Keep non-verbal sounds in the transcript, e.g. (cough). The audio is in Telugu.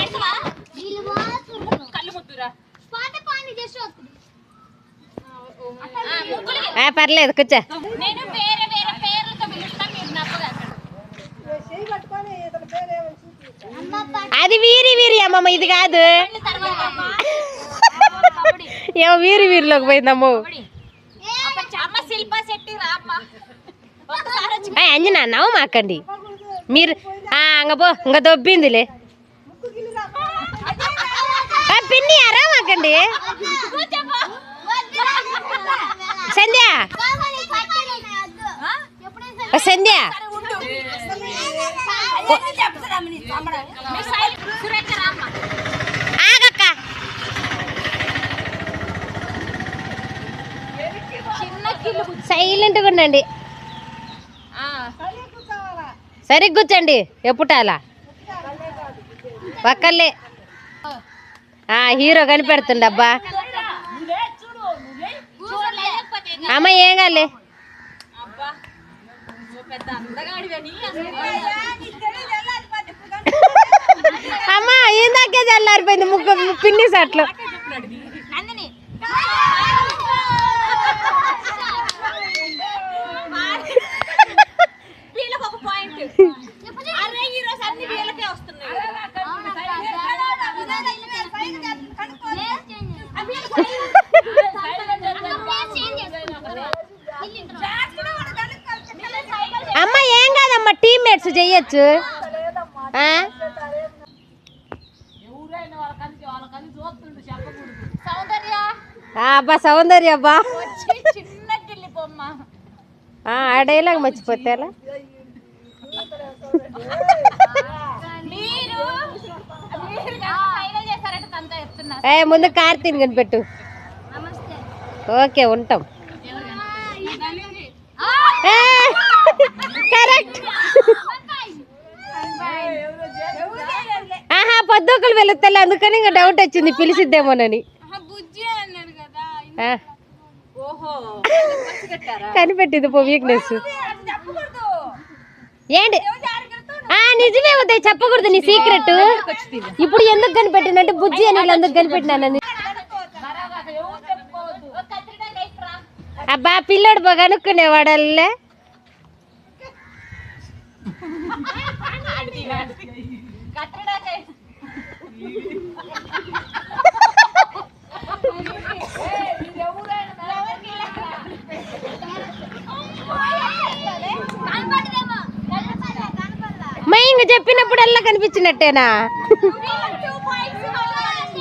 పెడతావా కళ్ళు పర్లేదు కూర్చో. నేను వేరే వేరే పేర్లతో పిలుస్తాను మీరు అది వీరి వీరి అమ్మమ్మ ఇది కాదు. ఏమో వీరి వీరిలోకి పోయిందమ్మో. ఏ అంజనా నవ్వు మాకండి. మీరు ఆ, అంగ పో ఇంక దొబ్బిందిలే. పిన్ని అరా సంధ్య. సంధ్య. ఆగక్క. సైలెంట్గా ఉండండి. సరిగ్గుచ్చండి ఎప్పుటాలా ఒక్కళ్ళే. హీరో కనిపెడుతుండబ్బా. అమ్మ ఏం కాలే? అమ్మా నువ్వు పెద్ద అందగాడివని ముగ్గు అమ్మ ఇందాకే చల్లారిపోయింది ముక్కు పిన్ని సట్లు. సౌందర్య? ఆ, అబ్బా సౌందర్య అబ్బా. ఆ డైలాగ్ మర్చిపోతేలా మీరు మీరు ఫైనల్ చేశారంటే తనతో చెప్తున్నా. ఏ ముందు కార్తీని కనిపెట్టు. ఓకే ఉంటాం. ఏ, కరెక్ట్. పొద్దుకలు వెళుతలే అందుకని ఇంకా డౌట్ వచ్చింది పిలిచిద్దేమోనని కనిపెట్టింది పో వీక్నెస్ ఏంటి? ఆ నిజమే ఉదయ్ చెప్పకూడదు నీ సీక్రెట్ ఇప్పుడు ఎందుకు కనిపెట్టినంటే బుజ్జి అని ఎందుకు కనిపెట్టినానని అబ్బా పిల్లోడు బాగా కనుక్కునేవాడల్లే మా చెప్పినప్పుడల్లా కనిపించినట్టేనా? (laughs)